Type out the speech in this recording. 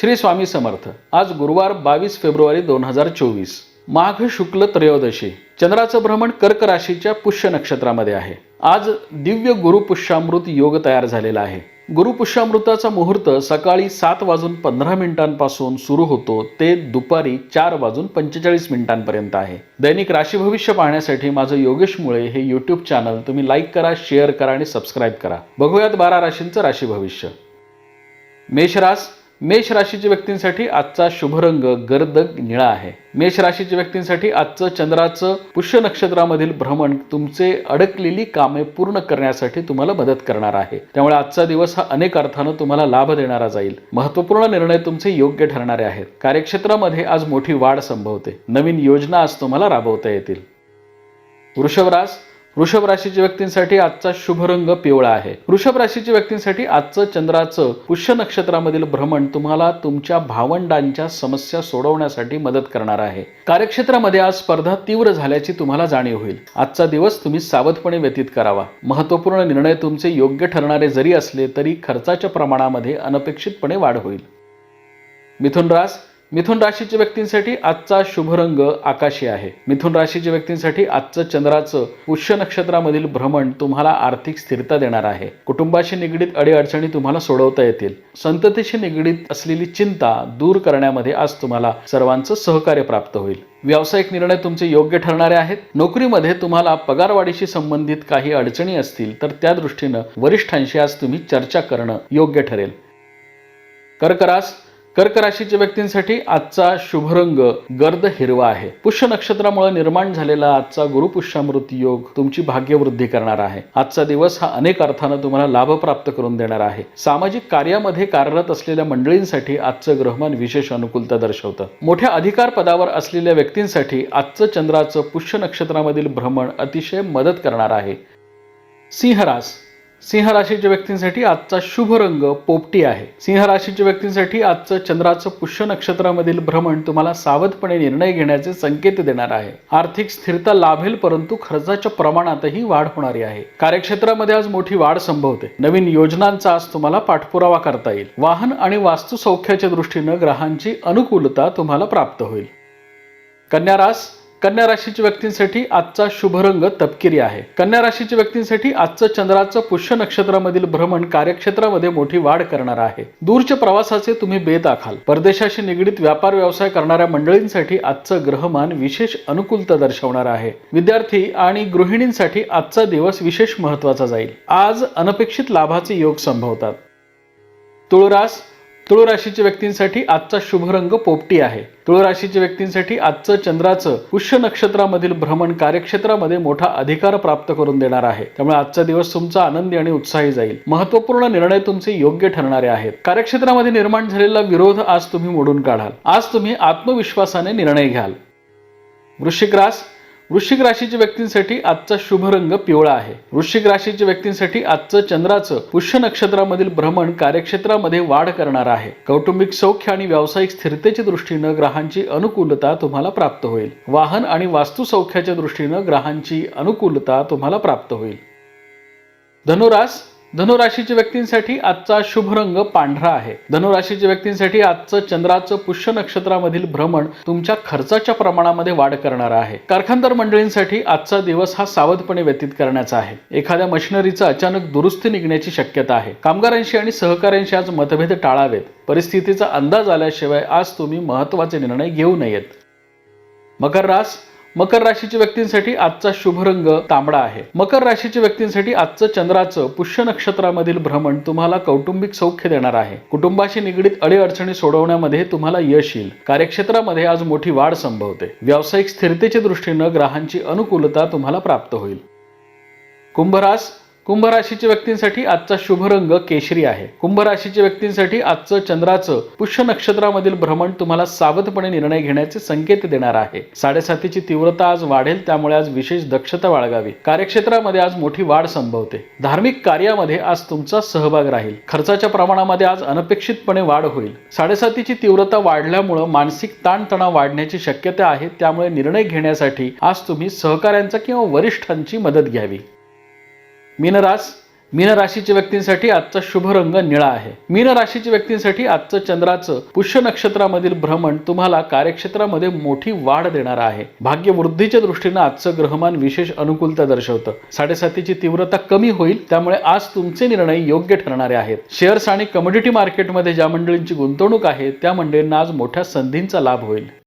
श्री स्वामी समर्थ. आज गुरुवार बावीस फेब्रुवारी दोन हजार चोवीस. माघ शुक्ल त्रयोदशी. चंद्राचं भ्रमण कर्क राशीच्या पुष्य नक्षत्रामध्ये आहे. आज दिव्य गुरुपुष्यामृत योग तयार झालेला आहे. गुरुपुष्यामृताचा मुहूर्त सकाळी सात वाजून पंधरा मिनिटांपासून सुरू होतो. ते दुपारी चार वाजून पंचेचाळीस मिनिटांपर्यंत आहे. दैनिक राशी भविष्य पाहण्यासाठी माझं योगेश मुळे हे यूट्यूब चॅनल तुम्ही लाईक करा शेअर करा आणि सबस्क्राईब करा. बघूयात बारा राशींचं राशी भविष्य. मेषरास मेष राशीच्या व्यक्तींसाठी आजचा शुभ रंग गर्द निळा आहे. मेष राशीच्या व्यक्तींसाठी आजचं चंद्राचं पुष्य नक्षत्रामधील भ्रमण तुमचे अडकलेली कामे पूर्ण करण्यासाठी तुम्हाला मदत करणार आहे. त्यामुळे आजचा दिवस हा अनेक अर्थानं तुम्हाला लाभ देणारा जाईल. महत्त्वपूर्ण निर्णय तुमचे योग्य ठरणारे आहेत. कार्यक्षेत्रामध्ये आज मोठी वाढ संभवते. नवीन योजना आज तुम्हाला राबवता येतील. वृषभ वृषभ राशीच्या व्यक्तींसाठी आजचा शुभ रंग पिवळा आहे. वृषभ राशीच्या व्यक्तींसाठी आजचं चंद्राचं पुष्य नक्षत्रामधील भ्रमण तुम्हाला तुमच्या भावंडांच्या समस्या सोडवण्यासाठी मदत करणार आहे. कार्यक्षेत्रामध्ये आज स्पर्धा तीव्र झाल्याची तुम्हाला जाणीव होईल. आजचा दिवस तुम्ही सावधपणे व्यतीत करावा. महत्त्वपूर्ण निर्णय तुमचे योग्य ठरणारे जरी असले तरी खर्चाच्या प्रमाणामध्ये अनपेक्षितपणे वाढ होईल. मिथुन रास मिथुन राशीच्या व्यक्तींसाठी आजचा शुभ रंग आकाशी आहे. मिथुन राशीच्या व्यक्तींसाठी आजचं चंद्राचं पुष्य नक्षत्रामधील भ्रमण तुम्हाला आर्थिक स्थिरता देणार आहे. कुटुंबाशी निगडीत अडीअडचणी तुम्हाला सोडवता येतील. संततीशी निगडीत असलेली चिंता दूर करण्यामध्ये आज तुम्हाला सर्वांचं सहकार्य प्राप्त होईल. व्यावसायिक निर्णय तुमचे योग्य ठरणारे आहेत. नोकरीमध्ये तुम्हाला पगारवाढीशी संबंधित काही अडचणी असतील तर त्या दृष्टीनं वरिष्ठांशी आज तुम्ही चर्चा करणं योग्य ठरेल. कर्करास कर्क राशीच्या व्यक्तींसाठी आजचा शुभ रंग गर्द हिरवा आहे. पुष्य नक्षत्रामुळे निर्माण झालेला आजचा गुरुपुष्यामृत योग तुमची भाग्यवृद्धी करणार आहे. आजचा दिवस हा अनेक अर्थानं तुम्हाला लाभ प्राप्त करून देणार आहे. सामाजिक कार्यामध्ये कार्यरत असलेल्या मंडळींसाठी आजचं ग्रहमान विशेष अनुकूलता दर्शवतं. मोठ्या अधिकार पदावर असलेल्या व्यक्तींसाठी आजचं चंद्राचं पुष्य नक्षत्रामधील भ्रमण अतिशय मदत करणार आहे. सिंहरास सिंह राशीच्या व्यक्तींसाठी आजचा शुभ रंग पोपटी आहे. सिंह राशीच्या व्यक्तींसाठी आजचं चंद्राचं पुष्य नक्षत्रामधील भ्रमण तुम्हाला सावधपणे निर्णय घेण्याचे संकेत देणार आहे. आर्थिक स्थिरता लाभेल परंतु खर्चाच्या प्रमाणातही वाढ होणारी आहे. कार्यक्षेत्रामध्ये आज मोठी वाढ संभवते. नवीन योजनांचा आज तुम्हाला पाठपुरावा करता येईल. वाहन आणि वास्तुसौख्याच्या दृष्टीनं ग्रहांची अनुकूलता तुम्हाला प्राप्त होईल. कन्या रास कन्या राशीच्या व्यक्तींसाठी आजचा शुभ रंग तपकिरी आहे. कन्या राशीच्या व्यक्तींसाठी आजचं चंद्राचं पुष्य नक्षत्रामधील भ्रमण कार्यक्षेत्रामध्ये मोठी वाढ करणार आहे. दूरच्या प्रवासाचे तुम्ही बेत आखाल. परदेशाशी निगडीत व्यापार व्यवसाय करणाऱ्या मंडळींसाठी आजचं ग्रहमान विशेष अनुकूलता दर्शवणार आहे. विद्यार्थी आणि गृहिणींसाठी आजचा दिवस विशेष महत्त्वाचा जाईल. आज अनपेक्षित लाभाचे योग संभवतात. तुळरास तुळ राशीच्या व्यक्तींसाठी आजचा शुभ रंग पोपटी आहे. तुळ राशीच्या व्यक्तींसाठी आजचं चंद्राचं पुष्य नक्षत्रामधील भ्रमण कार्यक्षेत्रामध्ये मोठा अधिकार प्राप्त करून देणार आहे. त्यामुळे आजचा दिवस तुमचा आनंदी आणि उत्साही जाईल. महत्त्वपूर्ण निर्णय तुमचे योग्य ठरणारे आहेत. कार्यक्षेत्रामध्ये निर्माण झालेला विरोध आज तुम्ही मोडून काढाल. आज तुम्ही आत्मविश्वासाने निर्णय घ्याल. वृश्चिक रास वृश्चिक राशीच्या व्यक्तींसाठी आजचा शुभ रंग पिवळा आहे. वृश्चिक राशीच्या व्यक्तींसाठी आजचं चंद्राचं पुष्य नक्षत्रामधील भ्रमण कार्यक्षेत्रामध्ये वाढ करणार आहे. कौटुंबिक सौख्य आणि व्यावसायिक स्थिरतेच्या दृष्टीनं ग्रहांची अनुकूलता तुम्हाला प्राप्त होईल. वाहन आणि वास्तू सौख्याच्या दृष्टीनं ग्रहांची अनुकूलता तुम्हाला प्राप्त होईल. धनुरास धनुराशीच्या व्यक्तींसाठी आजचा शुभ रंग पांढरा आहे. धनुराशीच्या व्यक्तींसाठी आजचं चंद्राचं पुष्य नक्षत्रामधील भ्रमण तुमच्या खर्चाच्या प्रमाणामध्ये वाढ करणार आहे. कारखानदार मंडळींसाठी आजचा दिवस हा सावधपणे व्यतीत करण्याचा आहे. एखाद्या मशिनरीचा अचानक दुरुस्ती निघण्याची शक्यता आहे. कामगारांशी आणि सहकाऱ्यांशी आज मतभेद टाळावेत. परिस्थितीचा अंदाज आल्याशिवाय आज तुम्ही महत्त्वाचे निर्णय घेऊ नयेत. मकर रास मकर राशीच्या व्यक्तींसाठी आजचा शुभ रंग तांबडा आहे. मकर राशीच्या व्यक्तींसाठी आजचं चंद्राचं पुष्य नक्षत्रामधील भ्रमण तुम्हाला कौटुंबिक सौख्य देणार आहे. कुटुंबाशी निगडीत अडीअडचणी सोडवण्यामध्ये तुम्हाला यश येईल. कार्यक्षेत्रामध्ये आज मोठी वाढ संभवते. व्यावसायिक स्थिरतेच्या दृष्टीनं ग्रहांची अनुकूलता तुम्हाला प्राप्त होईल. कुंभरास कुंभ राशीच्या व्यक्तींसाठी आजचा शुभ रंग केशरी आहे. कुंभ राशीच्या व्यक्तींसाठी आजचं चंद्राचं पुष्य नक्षत्रामधील भ्रमण तुम्हाला सावधपणे निर्णय घेण्याचे संकेत देणार आहे. साडेसातीची तीव्रता आज वाढेल त्यामुळे आज विशेष दक्षता बाळगावी. कार्यक्षेत्रामध्ये आज मोठी वाढ संभवते. धार्मिक कार्यामध्ये आज तुमचा सहभाग राहील. खर्चाच्या प्रमाणामध्ये आज अनपेक्षितपणे वाढ होईल. साडेसातीची तीव्रता वाढल्यामुळं मानसिक ताणतणाव वाढण्याची शक्यता आहे त्यामुळे निर्णय घेण्यासाठी आज तुम्ही सहकाऱ्यांचा किंवा वरिष्ठांची मदत घ्यावी. मीनरास मीन राशीच्या व्यक्तींसाठी आजचा शुभ रंग निळा आहे. मीन राशीच्या व्यक्तींसाठी आजचं चंद्राचं पुष्य नक्षत्रामधील भ्रमण तुम्हाला कार्यक्षेत्रामध्ये मोठी वाढ देणार आहे. भाग्य वृद्धीच्या दृष्टीनं आजचं ग्रहमान विशेष अनुकूलता दर्शवतं. साडेसातीची तीव्रता कमी होईल त्यामुळे आज तुमचे निर्णय योग्य ठरणारे आहेत. शेअर्स आणि कमोडिटी मार्केटमध्ये ज्या मंडळींची गुंतवणूक आहे त्या मंडळींना आज मोठ्या संधींचा लाभ होईल.